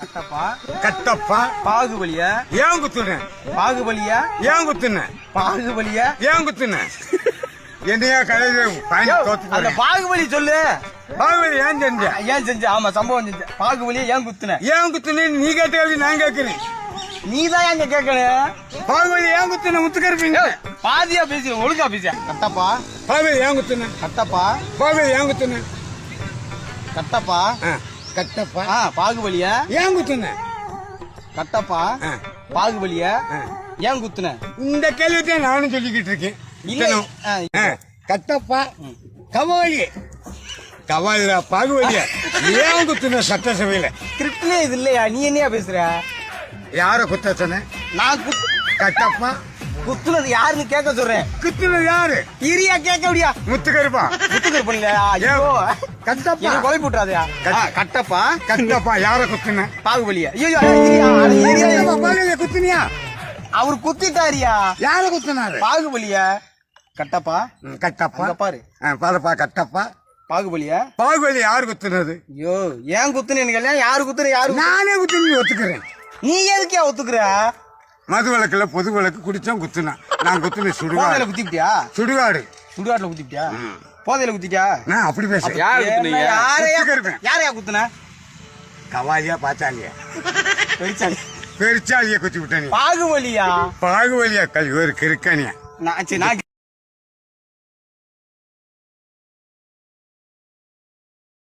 கட்டப்பா. கட்டப்பா. பாகுபலியா. ஏன் குத்துன பாகுபலியா. ஏன் குத்துன பாகுபலியா. ஏன் குத்துன என்னையா கடையில அந்த. பாகுபலி சொல்லு. பாகுபலி ஏன் செஞ்ச? ஏன் செஞ்ச? ஆமா சம்பவம் செஞ்ச. பாகுபலியா ஏன் குத்துன ஏன் குத்துன நீ கேட்ட கேள்வி நான் கேட்கிறேன். நீ தான் எங்க கேட்கணும் பாகுபலி ஏன் குத்துன முத்துக்கருப்பீங்க பாதியா பேசி ஒழுங்கா பேசியா கட்டப்பா. பாகுபலி ஏன் குத்துன கட்டப்பா. பாகுபலி ஏன் குத்துன கட்டப்பா. கட்டப்பா. பாகுபலியா? ஏன் குத்துன? கட்டப்பா? பாகுபலியா. ஏன் குத்துன? இந்த கேள்வி தான் நானும் சொல்லிக்கிட்டு இருக்கேன். கட்டப்பா கவாலி. கவாலிடா பாகுபலியா? ஏன் குத்துன சட்டசபையில? கிரிப்ட்லே இது இல்லையா? நீ என்னையா பேசுற? யார குத்த சொன்ன? நான் கட்டப்பா குத்துனது யாருன்னு கேட்க சொல்றேன். குத்துனது யாரு? இரியா கேட்க முடியா முத்துக்கருப்பா. குத்துக்கர் பண்ணல ஐயோ. கட்டப்பா. கொலை போட்டுறாதயா? கட்- கட்டப்பா. கட்டப்பா. யார குத்துன? பாகுபலியா. ஐயோ. பாகுபலிய குத்துனியா? அவர் குத்திட்டாரியா யார குத்துனாரு? பாகுபலியா? கட்டப்பா? கட்டப்பா. பாரு. பாருப்பா கட்டப்பா. பாகுபலியா? பாகுபலி யாரு குத்துனது? ஐயோ ஏன் குத்துன எனக்கு யாரு குத்துற யாரு? நானே குத்துனு ஒத்துக்கிறேன். நீ எதுக்கே ஒத்துக்குற? மது விளக்குல பொது விளக்கு குடிச்சோம் குத்துனான் நான் குத்துன சுடுகாடு. குத்திட்டியா சுடுகாடு. சுடுகாட்டுல குத்திட்டியா போதையில குத்திட்டியா நான் அப்படி பேசுறேன் யார் குத்துனீங்க? யாரையா குத்துன? கவாலியா பாச்சாலியா? பெருச்சாலி. பெருச்சாலிய குத்தி விட்ட நீ பாகுபலியா? பாகுபலியா கல் ஒரு சரி நான்